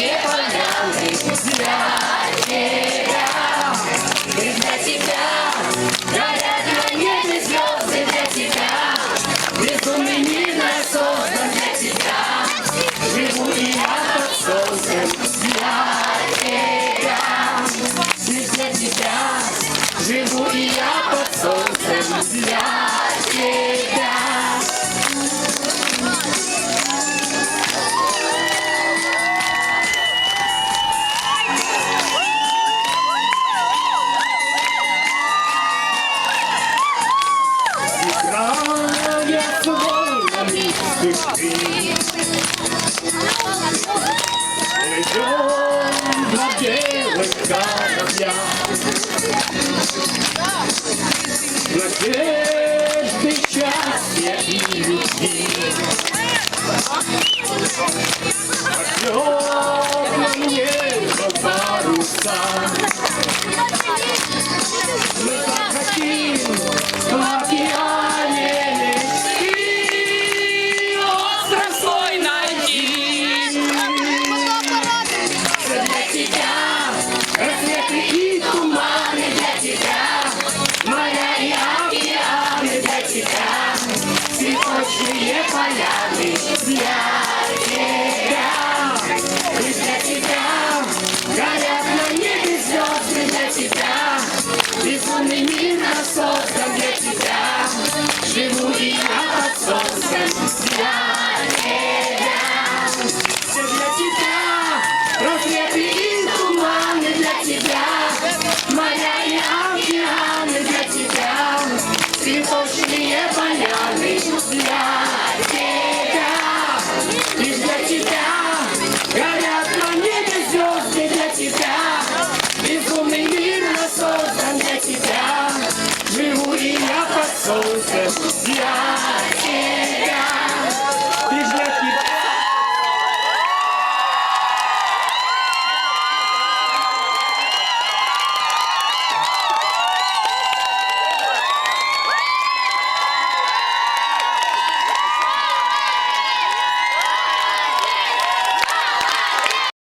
не понравились для тебя. И для тебя, горят на небе звезды для тебя. Безумный мир нас для тебя. Живу я под солнцем для. И для тебя, живу я под солнцем для тебя. Надежды, счастья и любви. Louisiana. soul says.